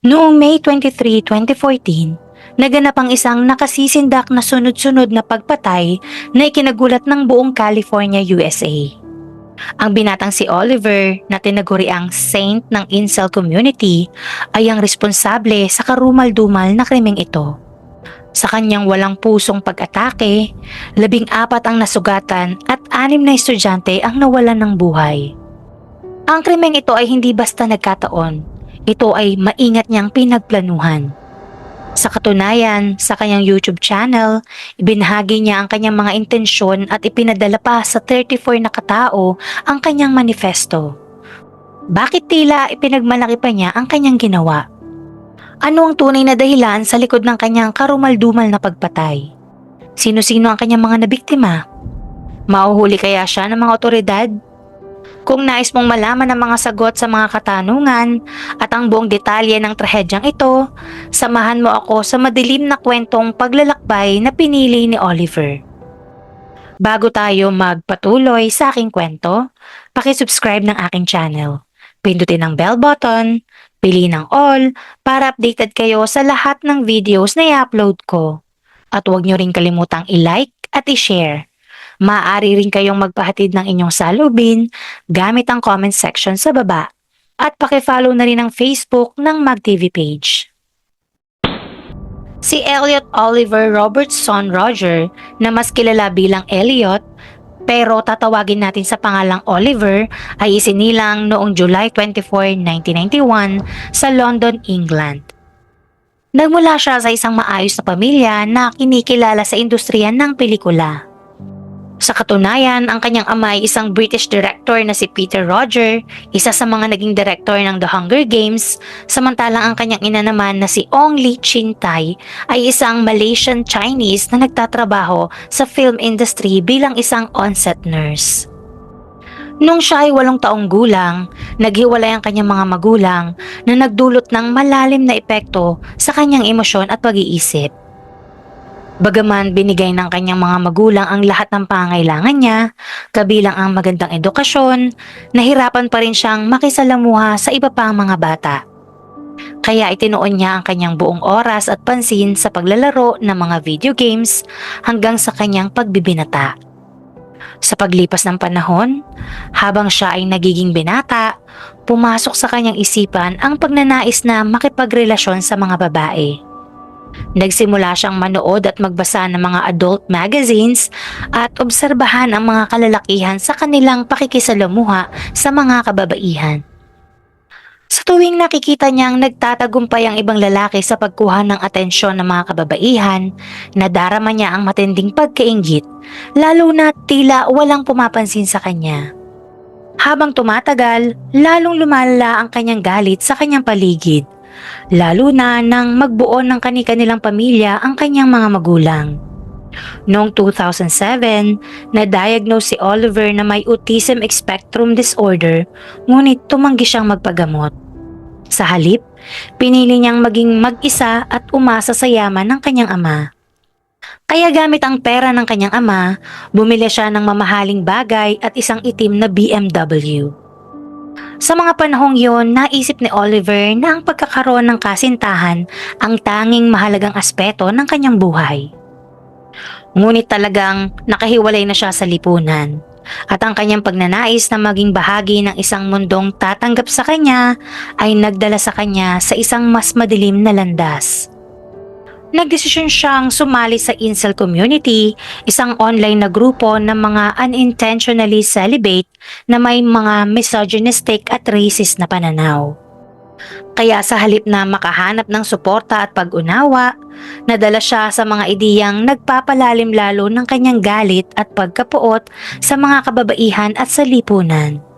Noong May 23, 2014, naganap ang isang nakasisindak na sunod-sunod na pagpatay na ikinagulat ng buong California, USA. Ang binatang si Oliver na tinaguri ang saint ng incel community ay ang responsable sa karumal-dumal na krimeng ito. Sa kanyang walang pusong pag-atake, labing apat ang nasugatan at anim na estudyante ang nawalan ng buhay. Ang krimeng ito ay hindi basta nagkataon, ito ay maingat niyang pinagplanuhan. Sa katunayan, sa kanyang YouTube channel, ibinahagi niya ang kanyang mga intensyon at ipinadala pa sa 34 na katao ang kanyang manifesto. Bakit tila ipinagmalaki pa niya ang kanyang ginawa? Ano ang tunay na dahilan sa likod ng kanyang karumaldumal na pagpatay? Sino-sino ang kanyang mga nabiktima? Mauhuli kaya siya ng mga otoridad? Kung nais mong malaman ang mga sagot sa mga katanungan at ang buong detalye ng trahedyang ito, samahan mo ako sa madilim na kwentong paglalakbay na pinili ni Oliver. Bago tayo magpatuloy sa aking kwento, pakisubscribe ng aking channel. Pindutin ang bell button, pili ng all para updated kayo sa lahat ng videos na i-upload ko. At huwag nyo rin kalimutang i-like at i-share. Maaari rin kayong magpahatid ng inyong salubin gamit ang comment section sa baba. At pakifollow na rin ang Facebook ng MagTV page. Si Elliot Oliver Robertson Roger na mas kilala bilang Elliot pero tatawagin natin sa pangalang Oliver ay isinilang noong July 24, 1991 sa London, England. Nagmula siya sa isang maayos na pamilya na kinikilala sa industriya ng pelikula. Sa katunayan, ang kanyang ama ay isang British director na si Peter Roger, isa sa mga naging director ng The Hunger Games, samantalang ang kanyang ina naman na si Ong Lee Chin Tai ay isang Malaysian Chinese na nagtatrabaho sa film industry bilang isang on-set nurse. Nung siya ay walong taong gulang, naghiwalay ang kanyang mga magulang na nagdulot ng malalim na epekto sa kanyang emosyon at pag-iisip. Bagaman binigay ng kanyang mga magulang ang lahat ng pangailangan niya, kabilang ang magandang edukasyon, nahirapan pa rin siyang makisalamuha sa iba pang mga bata. Kaya itinuon niya ang kanyang buong oras at pansin sa paglalaro ng mga video games hanggang sa kanyang pagbibinata. Sa paglipas ng panahon, habang siya ay nagiging binata, pumasok sa kanyang isipan ang pagnanais na makipagrelasyon sa mga babae. Nagsimula siyang manood at magbasa ng mga adult magazines at obserbahan ang mga kalalakihan sa kanilang pakikisalamuha sa mga kababaihan. Sa tuwing nakikita niyang nagtatagumpay ang ibang lalaki sa pagkuha ng atensyon ng mga kababaihan, nadarama niya ang matinding pagkaingit, lalo na tila walang pumapansin sa kanya. Habang tumatagal, lalong lumalala ang kanyang galit sa kanyang paligid lalo na nang magbuo ng kani-kanilang pamilya ang kanyang mga magulang. Noong 2007, na-diagnose si Oliver na may autism spectrum disorder ngunit tumanggi siyang magpagamot. Sa halip, pinili niyang maging mag-isa at umasa sa yaman ng kanyang ama. Kaya gamit ang pera ng kanyang ama, bumili siya ng mamahaling bagay at isang itim na BMW. Sa mga panahong yon, naisip ni Oliver na ang pagkakaroon ng kasintahan ang tanging mahalagang aspeto ng kanyang buhay. Ngunit talagang nakahiwalay na siya sa lipunan at ang kanyang pagnanais na maging bahagi ng isang mundong tatanggap sa kanya ay nagdala sa kanya sa isang mas madilim na landas. Nagdesisyon siyang sumali sa incel community, isang online na grupo ng mga unintentionally celibate na may mga misogynistic at racist na pananaw. Kaya sa halip na makahanap ng suporta at pag-unawa, nadala siya sa mga ideyang nagpapalalim lalo ng kanyang galit at pagkapuot sa mga kababaihan at sa lipunan.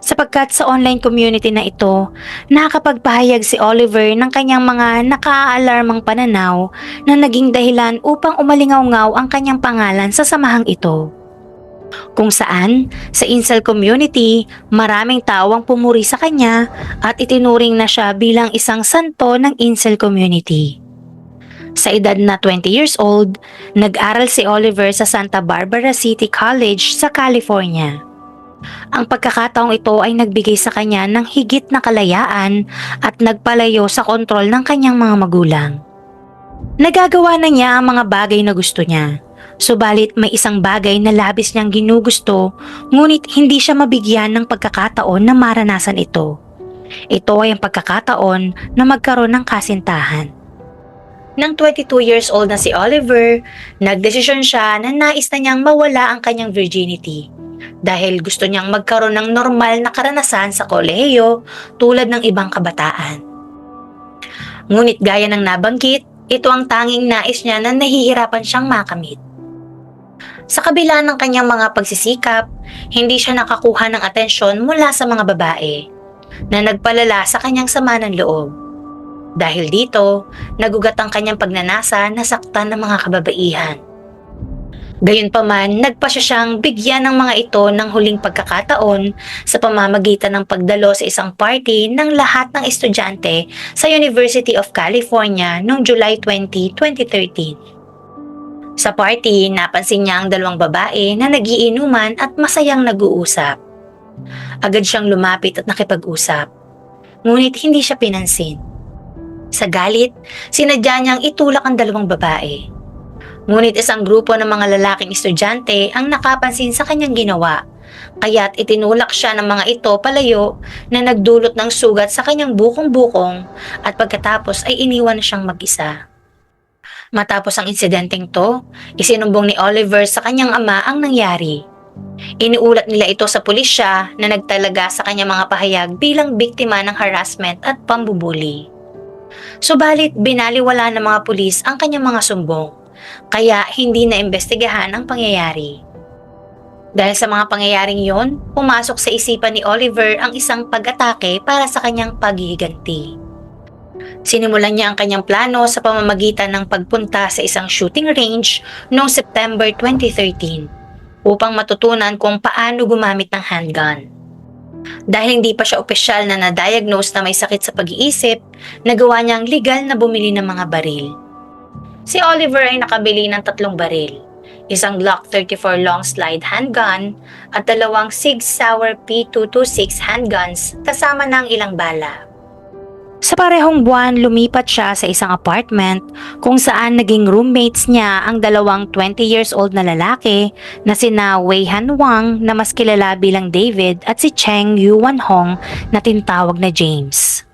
Sapagkat sa online community na ito, nakakapagpahayag si Oliver ng kanyang mga nakaalarmang pananaw na naging dahilan upang umalingaw-ngaw ang kanyang pangalan sa samahang ito. Kung saan, sa incel community, maraming tao ang pumuri sa kanya at itinuring na siya bilang isang santo ng incel community. Sa edad na 20 years old, nag-aral si Oliver sa Santa Barbara City College sa California. Ang pagkakataong ito ay nagbigay sa kanya ng higit na kalayaan at nagpalayo sa kontrol ng kanyang mga magulang. Nagagawa na niya ang mga bagay na gusto niya. Subalit may isang bagay na labis niyang ginugusto ngunit hindi siya mabigyan ng pagkakataon na maranasan ito. Ito ay ang pagkakataon na magkaroon ng kasintahan. Nang 22 years old na si Oliver, nagdesisyon siya na nais na niyang mawala ang kanyang virginity dahil gusto niyang magkaroon ng normal na karanasan sa kolehiyo tulad ng ibang kabataan. Ngunit gaya ng nabanggit, ito ang tanging nais niya na nahihirapan siyang makamit. Sa kabila ng kanyang mga pagsisikap, hindi siya nakakuha ng atensyon mula sa mga babae na nagpalala sa kanyang sama ng loob. Dahil dito, nagugat ang kanyang pagnanasa na saktan ng mga kababaihan. Gayunpaman, nagpa siya siyang bigyan ng mga ito ng huling pagkakataon sa pamamagitan ng pagdalo sa isang party ng lahat ng estudyante sa University of California noong July 20, 2013. Sa party, napansin niya ang dalawang babae na nagiinuman at masayang nag-uusap. Agad siyang lumapit at nakipag-usap. Ngunit hindi siya pinansin. Sa galit, sinadya niyang itulak ang dalawang babae. Ngunit isang grupo ng mga lalaking estudyante ang nakapansin sa kanyang ginawa. Kaya't itinulak siya ng mga ito palayo na nagdulot ng sugat sa kanyang bukong-bukong at pagkatapos ay iniwan siyang mag-isa. Matapos ang insidenteng to, isinumbong ni Oliver sa kanyang ama ang nangyari. Iniulat nila ito sa pulisya na nagtalaga sa kanyang mga pahayag bilang biktima ng harassment at pambubuli. Subalit binaliwala ng mga pulis ang kanyang mga sumbong, kaya hindi na imbestigahan ang pangyayari. Dahil sa mga pangyayaring yon, pumasok sa isipan ni Oliver ang isang pag-atake para sa kanyang paghihiganti. Sinimulan niya ang kanyang plano sa pamamagitan ng pagpunta sa isang shooting range noong September 2013 upang matutunan kung paano gumamit ng handgun. Dahil hindi pa siya opisyal na na-diagnose na may sakit sa pag-iisip, nagawa niyang legal na bumili ng mga baril. Si Oliver ay nakabili ng tatlong baril, isang Glock 34 long slide handgun at dalawang Sig Sauer P226 handguns kasama ng ilang bala. Sa parehong buwan, lumipat siya sa isang apartment kung saan naging roommates niya ang dalawang 20 years old na lalaki na sina Wei Han Wang na mas kilala bilang David at si Cheng Yuan Hong na tinatawag na James.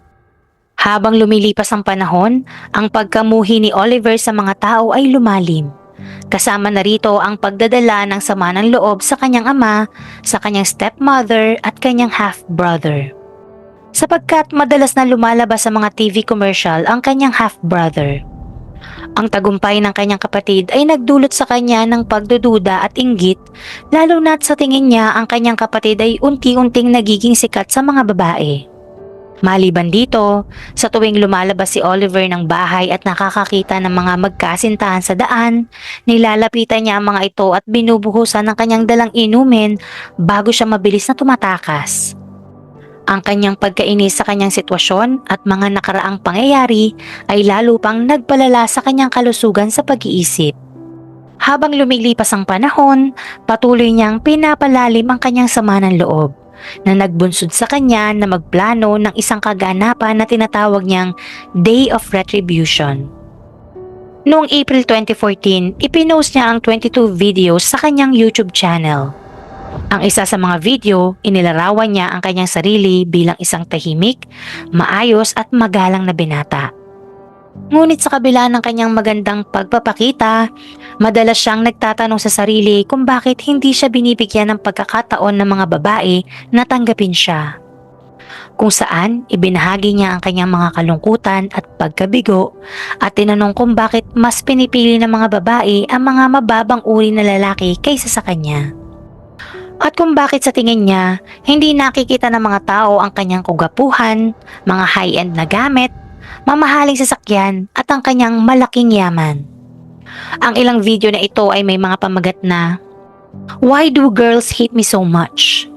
Habang lumilipas ang panahon, ang pagkamuhi ni Oliver sa mga tao ay lumalim. Kasama na rito ang pagdadala ng sama ng loob sa kanyang ama, sa kanyang stepmother at kanyang half-brother sapagkat madalas na lumalabas sa mga TV commercial ang kanyang half-brother. Ang tagumpay ng kanyang kapatid ay nagdulot sa kanya ng pagdududa at inggit lalo na't sa tingin niya ang kanyang kapatid ay unti-unting nagiging sikat sa mga babae. Maliban dito, sa tuwing lumalabas si Oliver ng bahay at nakakakita ng mga magkasintahan sa daan, nilalapitan niya ang mga ito at binubuhusan ng kanyang dalang inumin bago siya mabilis na tumatakas. Ang kanyang pagkainis sa kanyang sitwasyon at mga nakaraang pangyayari ay lalo pang nagpalala sa kanyang kalusugan sa pag-iisip. Habang lumilipas ang panahon, patuloy niyang pinapalalim ang kanyang sama ng loob na nagbunsod sa kanya na magplano ng isang kaganapan na tinatawag niyang Day of Retribution. Noong April 2014, ipinost niya ang 22 videos sa kanyang YouTube channel. Ang isa sa mga video, inilarawan niya ang kanyang sarili bilang isang tahimik, maayos at magalang na binata. Ngunit sa kabila ng kanyang magandang pagpapakita, madalas siyang nagtatanong sa sarili kung bakit hindi siya binibigyan ng pagkakataon ng mga babae na tanggapin siya. Kung saan ibinahagi niya ang kanyang mga kalungkutan at pagkabigo at tinanong kung bakit mas pinipili ng mga babae ang mga mababang uri na lalaki kaysa sa kanya. At kung bakit sa tingin niya, hindi nakikita ng mga tao ang kanyang kugapuhan, mga high-end na gamit, mamahaling sasakyan at ang kanyang malaking yaman. Ang ilang video na ito ay may mga pamagat na Why do girls hate me so much?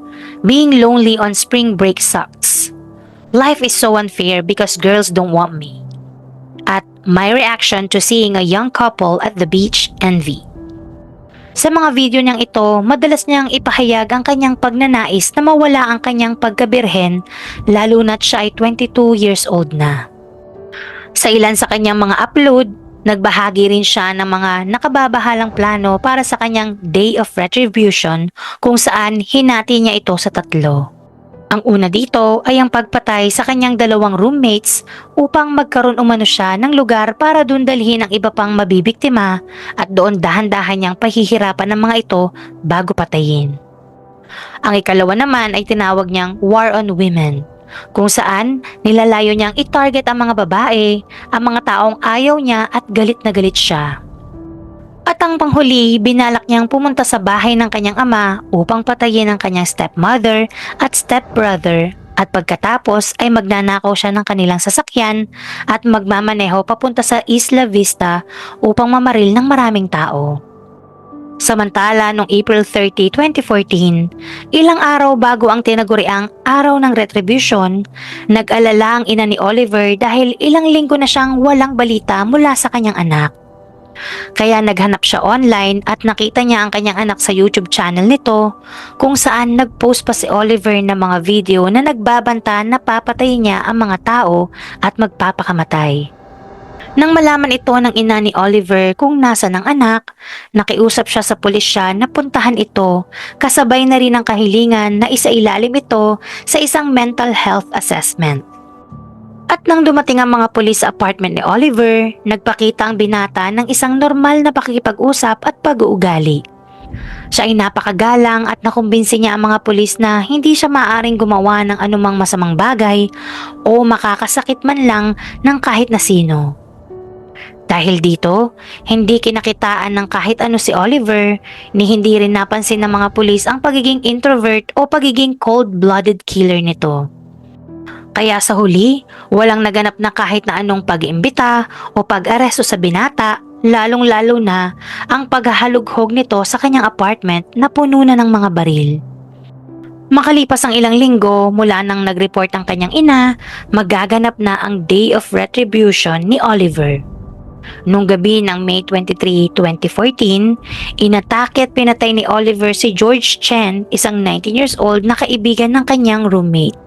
Being lonely on spring break sucks. Life is so unfair because girls don't want me. At my reaction to seeing a young couple at the beach envy. Sa mga video niyang ito, madalas niyang ipahayag ang kanyang pagnanais na mawala ang kanyang pagkabirhen lalo na't siya ay 22 years old na. Sa ilan sa kanyang mga upload, nagbahagi rin siya ng mga nakababahalang plano para sa kanyang Day of Retribution kung saan hinati niya ito sa tatlo. Ang una dito ay ang pagpatay sa kanyang dalawang roommates upang magkaroon umano siya ng lugar para doon dalhin ang iba pang mabibiktima at doon dahan-dahan niyang pahihirapan ng mga ito bago patayin. Ang ikalawa naman ay tinawag niyang War on Women kung saan nilalayo niyang i-target ang mga babae, ang mga taong ayaw niya at galit na galit siya. At ang panghuli, binalak niyang pumunta sa bahay ng kanyang ama upang patayin ang kanyang stepmother at stepbrother at pagkatapos ay magnanakaw siya ng kanilang sasakyan at magmamaneho papunta sa Isla Vista upang mamaril ng maraming tao. Samantala, noong April 30, 2014, ilang araw bago ang tinaguriang Araw ng Retribution, nag-alala ang ina ni Oliver dahil ilang linggo na siyang walang balita mula sa kanyang anak. Kaya naghanap siya online at nakita niya ang kanyang anak sa YouTube channel nito kung saan nag-post pa si Oliver ng mga video na nagbabanta na papatay niya ang mga tao at magpapakamatay. Nang malaman ito ng ina ni Oliver kung nasa ng anak, nakiusap siya sa pulisya na puntahan ito kasabay na rin ang kahilingan na isailalim ito sa isang mental health assessment. At nang dumating ang mga pulis sa apartment ni Oliver, nagpakita ang binata ng isang normal na pakikipag-usap at pag-uugali. Siya ay napakagalang at nakumbinsi niya ang mga pulis na hindi siya maaring gumawa ng anumang masamang bagay o makakasakit man lang ng kahit na sino. Dahil dito, hindi kinakitaan ng kahit ano si Oliver ni hindi rin napansin ng mga pulis ang pagiging introvert o pagiging cold-blooded killer nito. Kaya sa huli, walang naganap na kahit na anong pag-imbita o pag-aresto sa binata, lalong-lalo na ang paghahalughog nito sa kanyang apartment na puno na ng mga baril. Makalipas ang ilang linggo mula nang nag-report ang kanyang ina, magaganap na ang Day of Retribution ni Oliver. Nung gabi ng May 23, 2014, inatake at pinatay ni Oliver si George Chen, isang 19 years old na kaibigan ng kanyang roommate.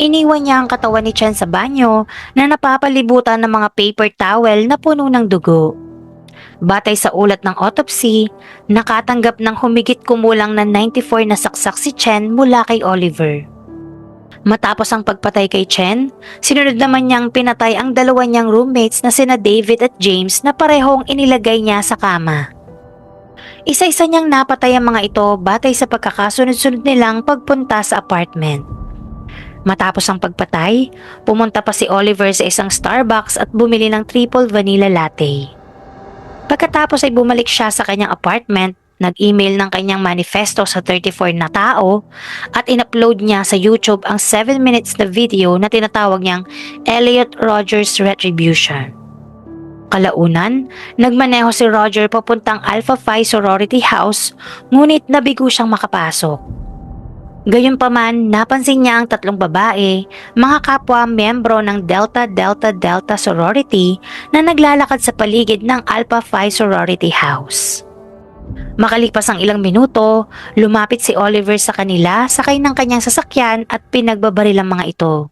Iniwan niya ang katawan ni Chen sa banyo na napapalibutan ng mga paper towel na puno ng dugo. Batay sa ulat ng autopsy, nakatanggap ng humigit kumulang na 94 na saksak si Chen mula kay Oliver. Matapos ang pagpatay kay Chen, sinunod naman niyang pinatay ang dalawa niyang roommates na sina David at James na parehong inilagay niya sa kama. Isa-isa niyang napatay ang mga ito batay sa pagkakasunod-sunod nilang pagpunta sa apartment. Matapos ang pagpatay, pumunta pa si Oliver sa isang Starbucks at bumili ng triple vanilla latte. Pagkatapos ay bumalik siya sa kanyang apartment, nag-email ng kanyang manifesto sa 34 na tao at in-upload niya sa YouTube ang 7 minutes na video na tinatawag niyang Elliot Rogers Retribution. Kalaunan, nagmaneho si Roger papuntang Alpha Phi Sorority House ngunit nabigo siyang makapasok. Gayunpaman, napansin niya ang tatlong babae, mga kapwa membro ng Delta Delta Delta Sorority na naglalakad sa paligid ng Alpha Phi Sorority House. Makalipas ang ilang minuto, lumapit si Oliver sa kanila sakay ng kanyang sasakyan at pinagbabaril ang mga ito.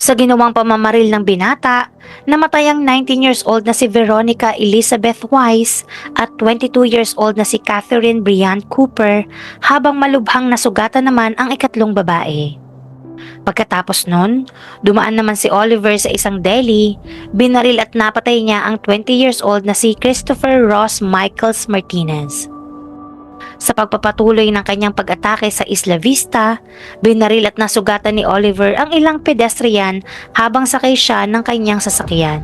Sa ginawang pamamaril ng binata, namatay ang 19 years old na si Veronica Elizabeth Wise at 22 years old na si Catherine Brian Cooper habang malubhang nasugatan naman ang ikatlong babae. Pagkatapos nun, dumaan naman si Oliver sa isang deli, binaril at napatay niya ang 20 years old na si Christopher Ross Michaels Martinez. Sa pagpapatuloy ng kanyang pag-atake sa Isla Vista, binaril at nasugatan ni Oliver ang ilang pedestrian habang sakay siya ng kanyang sasakyan.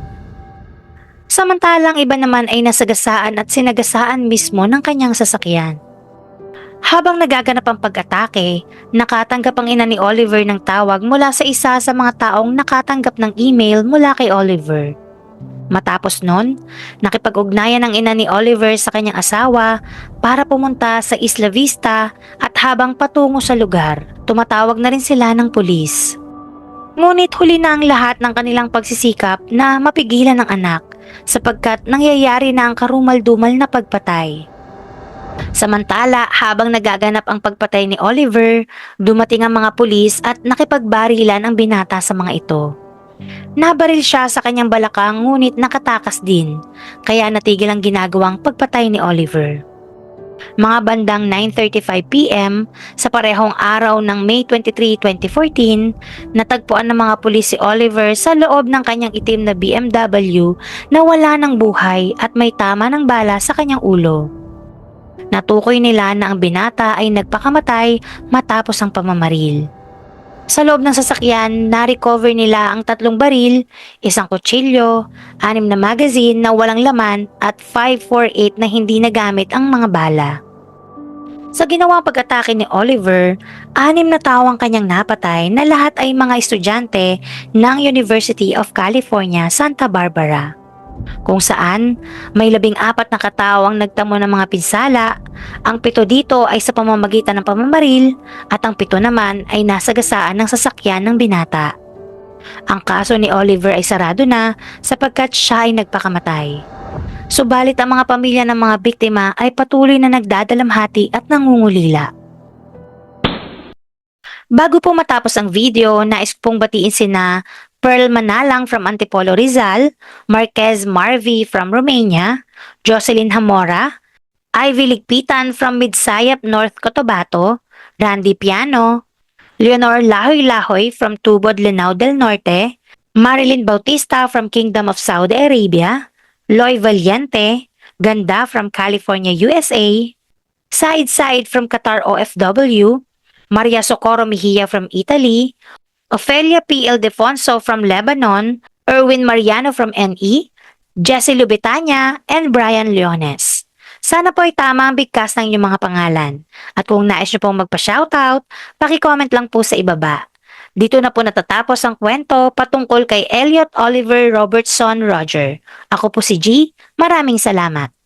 Samantalang iba naman ay nasagasaan at sinagasaan mismo ng kanyang sasakyan. Habang nagaganap ang pag-atake, nakatanggap ang ina ni Oliver ng tawag mula sa isa sa mga taong nakatanggap ng email mula kay Oliver. Matapos nun, nakipag-ugnayan ang ina ni Oliver sa kanyang asawa para pumunta sa Isla Vista at habang patungo sa lugar, tumatawag na rin sila ng pulis. Ngunit huli na ang lahat ng kanilang pagsisikap na mapigilan ang anak sapagkat nangyayari na ang karumal-dumal na pagpatay. Samantala, habang nagaganap ang pagpatay ni Oliver, dumating ang mga pulis at nakipagbarilan ang binata sa mga ito. Nabaril siya sa kanyang balakang ngunit nakatakas din, kaya natigil ang ginagawang pagpatay ni Oliver. Mga bandang 9.35pm sa parehong araw ng May 23, 2014, natagpuan ng mga pulis si Oliver sa loob ng kanyang itim na BMW na wala ng buhay at may tama ng bala sa kanyang ulo. Natukoy nila na ang binata ay nagpakamatay matapos ang pamamaril. Sa loob ng sasakyan, na-recover nila ang tatlong baril, isang kutsilyo, anim na magazine na walang laman at 548 na hindi nagamit ang mga bala. Sa ginawang pag-atake ni Oliver, anim na tao ang kanyang napatay na lahat ay mga estudyante ng University of California, Santa Barbara. Kung saan, may labing apat na katao ang nagtamo ng mga pinsala, ang pito dito ay sa pamamagitan ng pamamaril at ang pito naman ay nasagasaan ng sasakyan ng binata. Ang kaso ni Oliver ay sarado na sapagkat siya ay nagpakamatay. Subalit ang mga pamilya ng mga biktima ay patuloy na nagdadalamhati at nangungulila. Bago po matapos ang video, nais pong batiin sina Pearl Manalang from Antipolo Rizal, Marquez Marvi from Romania, Jocelyn Hamora, Ivy Ligpitan from Midsayap, North Cotabato, Randy Piano, Leonor Lahoy-Lahoy from Tubod, Lanao del Norte, Marilyn Bautista from Kingdom of Saudi Arabia, Loy Valiente, Ganda from California, USA, Said Said from Qatar OFW, Maria Socorro Mejia from Italy, Ofelia P. Ildefonso from Lebanon, Erwin Mariano from NE, Jesse Lubitania, and Brian Leones. Sana po ay tama ang bigkas ng inyong mga pangalan. At kung nais nyo pong magpa-shoutout, paki-comment lang po sa ibaba. Dito na po natatapos ang kwento patungkol kay Elliot Oliver Robertson Roger. Ako po si G. Maraming salamat.